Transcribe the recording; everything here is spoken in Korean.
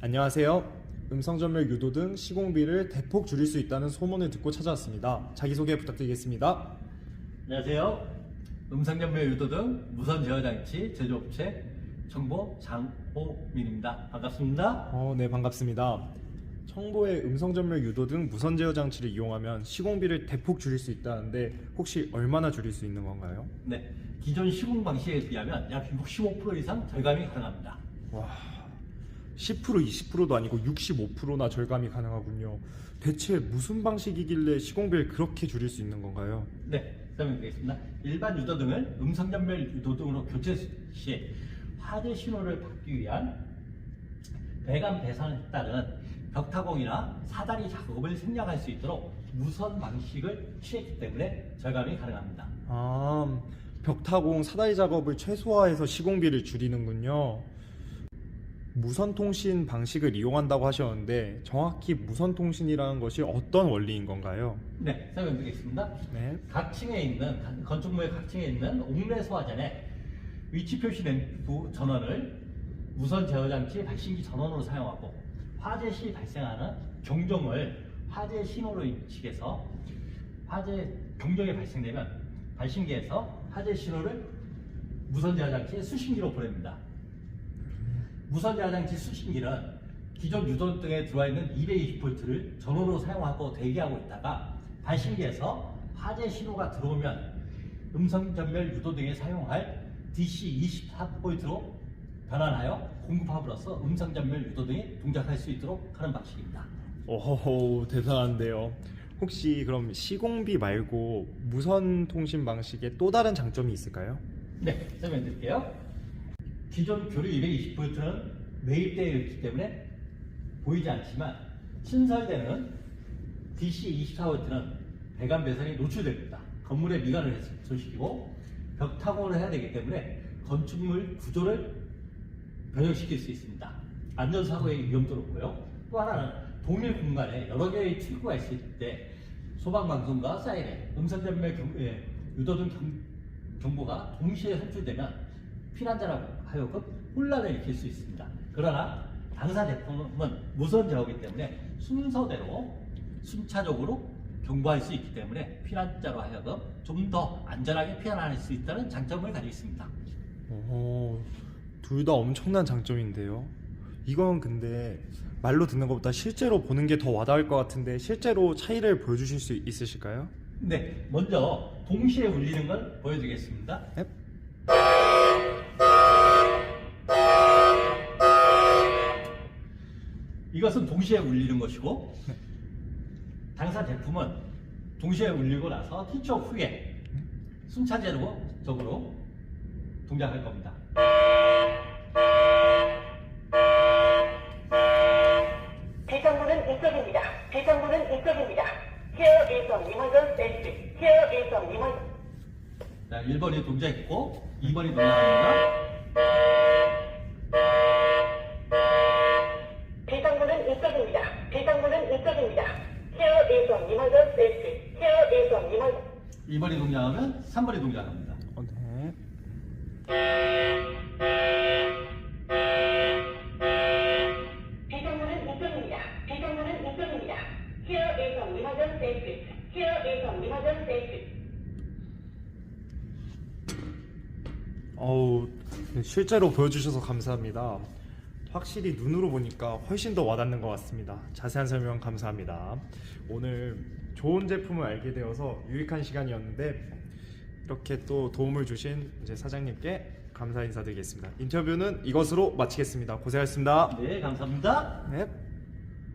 안녕하세요. 음성전멸 유도 등 시공비를 대폭 줄일 수 있다는 소문을 듣고 찾아왔습니다. 자기소개 부탁드리겠습니다. 안녕하세요. 음성전멸 유도 등 무선 제어장치 제조업체 정보 장호민입니다. 반갑습니다. 어, 네, 반갑습니다. 청보의 음성전멸 유도 등 무선 제어 장치를 이용하면 시공비를 대폭 줄일 수 있다는데 혹시 얼마나 줄일 수 있는 건가요? 네, 기존 시공 방식에 비하면 약 65% 이상 절감이 가능합니다. 와, 10% 20%도 아니고 65%나 절감이 가능하군요. 대체 무슨 방식이길래 시공비를 그렇게 줄일 수 있는 건가요? 네, 설명드리겠습니다. 일반 유도 등을 음성전멸 유도 등으로 교체 시 화재 신호를 받기 위한 배관 배선에 따른 벽타공이나 사다리 작업을 생략할 수 있도록 무선 방식을 취했기 때문에 절감이 가능합니다. 아, 벽타공 사다리 작업을 최소화해서 시공비를 줄이는군요. 무선 통신 방식을 이용한다고 하셨는데 정확히 무선 통신이라는 것이 어떤 원리인 건가요? 네, 설명드리겠습니다. 네. 각 층에 있는 건축물의 각 층에 있는 옥내 소화전에 위치 표시 램프 전원을 무선 제어 장치 발신기 전원으로 사용하고 화재 시 발생하는 경종을 화재 신호로 인식해서 화재 경종이 발생되면 발신기에서 화재 신호를 무선 제어 장치의 수신기로 보냅니다. 무선 제어 장치 수신기는 기존 유도 등에 들어와 있는 220V를 전원으로 사용하고 대기하고 있다가 발신기에서 화재 신호가 들어오면 음성 전멸 유도 등에 사용할 DC 24V로 변환하여 공급함으로써 음성 전멸 유도 등에 동작할 수 있도록 하는 방식입니다. 오호 대단한데요. 혹시 그럼 시공비 말고 무선 통신 방식에 또 다른 장점이 있을까요? 네, 설명드릴게요. 기존 교류 220V는 매입되어 있기 때문에 보이지 않지만 신설되는 DC 24V는 배관 배선이 노출됩니다. 건물의 미관을 훼손시키고 벽 타공을 해야 되기 때문에 건축물 구조를 변형시킬 수 있습니다. 안전사고의 위험도 높고요. 또 하나는 동일 공간에 여러 개의 출구가 있을 때 소방방송과 사이렌, 음성전멸 경, 예, 유도 등 경, 정보가 동시에 송출되면 피난자라고 하여금 혼란을 일으킬 수 있습니다. 그러나 당사 제품은 무선 제어이기 때문에 순서대로 순차적으로 경보할 수 있기 때문에 피난자로 하여금 좀 더 안전하게 피난할 수 있다는 장점을 가지고 있습니다. 오, 둘다 엄청난 장점인데요. 이건 근데 말로 듣는 것보다 실제로 보는 게 더 와닿을 것 같은데 실제로 차이를 보여주실 수 있으실까요? 네, 먼저 동시에 울리는 걸 보여드리겠습니다. 넵. 이것은 동시에 울리는 것이고 당사 제품은 동시에 울리고 나서 티초 후에 순차적으로 동작할 겁니다. 비상구는 이쪽입니다. 비상구는 이쪽입니다. 케어 1번 임원전 댄스. 케어 1번 임원 자, 1번이 동작했고 2번이 동작합니다. 비상구는 이쪽입니다. 비상구는 이쪽입니다. 케어 1번 임원전 댄스. 케어 1번 임원 2번이 동작하면 3번이 동작합니다. 어, 네. 비상구는 이쪽입니다. 비상구는 이쪽입니다. 케어 1번 임원전 댄스. 케어 1번 임원전 댄스. 어우, 네, 실제로 보여주셔서 감사합니다. 확실히 눈으로 보니까 훨씬 더 와닿는 것 같습니다. 자세한 설명 감사합니다. 오늘 좋은 제품을 알게 되어서 유익한 시간이었는데 이렇게 또 도움을 주신 이제 사장님께 감사 인사드리겠습니다. 인터뷰는 이것으로 마치겠습니다. 고생하셨습니다. 네, 감사합니다. 네.